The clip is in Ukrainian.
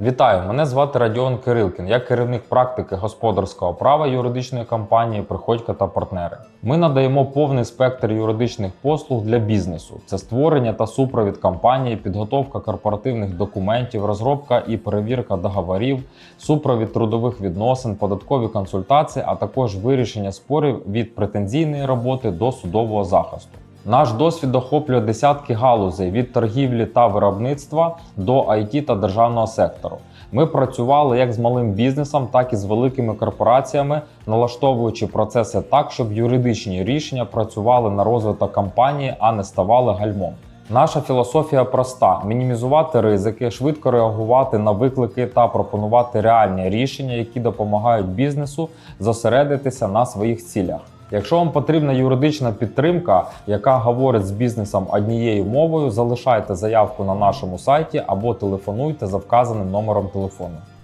Вітаю! Мене звати Радіон Кирилкін. Я керівник практики господарського права юридичної компанії Приходько та партнери. Ми надаємо повний спектр юридичних послуг для бізнесу: це створення та супровід компанії, підготовка корпоративних документів, розробка і перевірка договорів, супровід трудових відносин, податкові консультації, а також вирішення спорів від претензійної роботи до судового захисту. Наш досвід охоплює десятки галузей від торгівлі та виробництва до IT та державного сектору. Ми працювали як з малим бізнесом, так і з великими корпораціями, налаштовуючи процеси так, щоб юридичні рішення працювали на розвиток компанії, а не ставали гальмом. Наша філософія проста: мінімізувати ризики, швидко реагувати на виклики та пропонувати реальні рішення, які допомагають бізнесу зосередитися на своїх цілях. Якщо вам потрібна юридична підтримка, яка говорить з бізнесом однією мовою, залишайте заявку на нашому сайті або телефонуйте за вказаним номером телефону.